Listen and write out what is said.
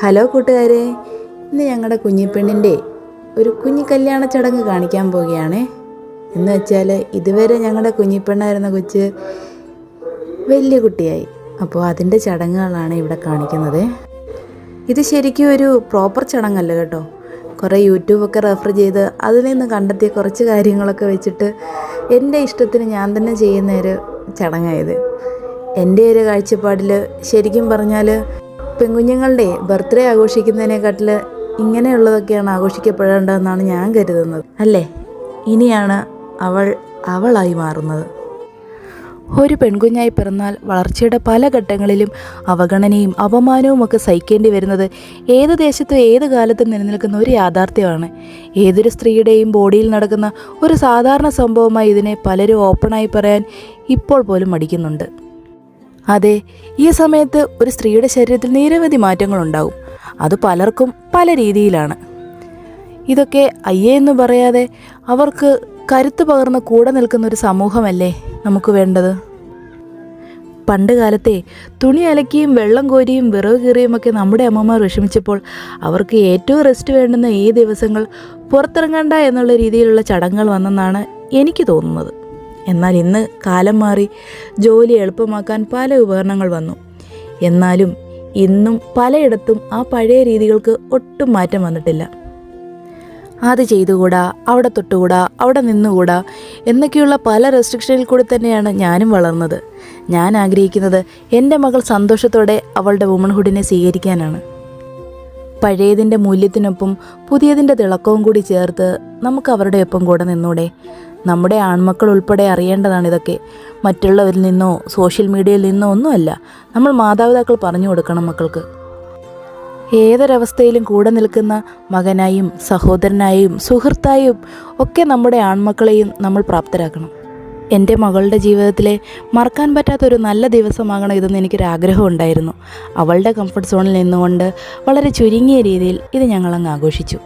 Hello കൂട്ടുകാരെ ഇന്ന് ഞങ്ങളുടെ കുഞ്ഞിപ്പെണ്ണിന്റെ ഒരു കുഞ്ഞി കല്യാണ ചടങ്ങ് കാണിക്കാൻ പോവുകയാണ്. എന്ന് വെച്ചാൽ ഇതുവരെ ഞങ്ങളുടെ കുഞ്ഞിപ്പെണ്ണായിരുന്ന കൊച്ച് വലിയ കുട്ടിയായി. അപ്പോൾ അതിന്റെ ചടങ്ങുകളാണ് ഇവിടെ കാണിക്കുന്നത്. ഇത് ശരിക്കും ഒരു പ്രോപ്പർ ചടങ്ങല്ല കേട്ടോ. കുറേ യൂട്യൂബൊക്കെ റെഫർ ചെയ്ത് അതിൽ നിന്ന് കണ്ടെത്തിയ കുറച്ച് കാര്യങ്ങളൊക്കെ വെച്ചിട്ട് എന്റെ ഇഷ്ടത്തിന് ഞാൻ തന്നെ ചെയ്യുന്ന ഒരു ചടങ്ങായത് എന്റെ ഒരു കാഴ്ചപ്പാടിൽ ശരിക്കും പറഞ്ഞാൽ പെൺകുഞ്ഞുങ്ങളുടെ ബർത്ത്ഡേ ആഘോഷിക്കുന്നതിനെക്കാട്ടിൽ ഇങ്ങനെയുള്ളതൊക്കെയാണ് ആഘോഷിക്കപ്പെടേണ്ടതെന്നാണ് ഞാൻ കരുതുന്നത്. അല്ലേ? ഇനിയാണ് അവൾ അവളായി മാറുന്നത്. ഒരു പെൺകുഞ്ഞായി പിറന്നാൽ വളർച്ചയുടെ പല ഘട്ടങ്ങളിലും അവഗണനയും അപമാനവും ഒക്കെ സഹിക്കേണ്ടി വരുന്നത് ഏത് ദേശത്തും ഏത് കാലത്തും നിലനിൽക്കുന്ന ഒരു യാഥാർത്ഥ്യമാണ്. ഏതൊരു സ്ത്രീയുടെയും ബോഡിയിൽ നടക്കുന്ന ഒരു സാധാരണ സംഭവമായി ഇതിനെ പലരും ഓപ്പണായി പറയാൻ ഇപ്പോൾ പോലും മടിക്കുന്നുണ്ട്. അതെ ഈ സമയത്ത് ഒരു സ്ത്രീയുടെ ശരീരത്തിൽ നിരവധി മാറ്റങ്ങളുണ്ടാവും. അത് പലർക്കും പല രീതിയിലാണ്. ഇതൊക്കെ അയ്യേ എന്ന് പറയാതെ അവർക്ക് കരുത്ത് പകർന്ന് കൂടെ നിൽക്കുന്ന ഒരു സമൂഹമല്ലേ നമുക്ക് വേണ്ടത്? പണ്ട് കാലത്തെ തുണി അലക്കിയും വെള്ളം കോരിയും വിറവ് കീറിയും ഒക്കെ നമ്മുടെ അമ്മമാർ വിഷമിച്ചപ്പോൾ അവർക്ക് ഏറ്റവും റെസ്റ്റ് വേണ്ടുന്ന ഈ ദിവസങ്ങൾ പുറത്തിറങ്ങണ്ട എന്നുള്ള രീതിയിലുള്ള ചടങ്ങുകൾ വന്നെന്നാണ് എനിക്ക് തോന്നുന്നത്. എന്നാൽ ഇന്ന് കാലം മാറി ജോലി എളുപ്പമാക്കാൻ പല ഉപകരണങ്ങൾ വന്നു. എന്നാലും ഇന്നും പലയിടത്തും ആ പഴയ രീതികൾക്ക് ഒട്ടും മാറ്റം വന്നിട്ടില്ല. അത് ചെയ്തുകൂടാ അവിടെ തൊട്ടുകൂടാ അവിടെ നിന്നുകൂടാ എന്നൊക്കെയുള്ള പല റെസ്ട്രിക്ഷനിൽ കൂടി തന്നെയാണ് ഞാനും വളർന്നത്. ഞാൻ ആഗ്രഹിക്കുന്നത് എന്റെ മകൾ സന്തോഷത്തോടെ അവളുടെ വുമൺഹുഡിനെ സ്വീകരിക്കാനാണ്. പഴയതിന്റെ മൂല്യത്തിനൊപ്പം പുതിയതിന്റെ തിളക്കവും കൂടി ചേർത്ത് നമുക്ക് അവരുടെ ഒപ്പം കൂടെ നിന്നൂടെ. നമ്മുടെ ആൺമക്കൾ ഉൾപ്പെടെ അറിയേണ്ടതാണ് ഇതൊക്കെ. മറ്റുള്ളവരിൽ നിന്നോ സോഷ്യൽ മീഡിയയിൽ നിന്നോ ഒന്നുമല്ല. നമ്മൾ മാതാപിതാക്കൾ പറഞ്ഞു കൊടുക്കണം മക്കൾക്ക്. ഏതൊരവസ്ഥയിലും കൂടെ നിൽക്കുന്ന മകനായും സഹോദരനായും സുഹൃത്തായും ഒക്കെ നമ്മുടെ ആൺമക്കളെയും നമ്മൾ പ്രാപ്തരാക്കണം. എന്റെ മകളുടെ ജീവിതത്തിലെ മറക്കാൻ പറ്റാത്തൊരു നല്ല ദിവസമാകണം ഇതെന്ന് എനിക്കൊരു ആഗ്രഹം ഉണ്ടായിരുന്നു. അവളുടെ കംഫർട്ട് സോണിൽ നിന്നുകൊണ്ട് വളരെ ചുരുങ്ങിയ രീതിയിൽ ഇത് ഞങ്ങളങ്ങ് ആഘോഷിച്ചു.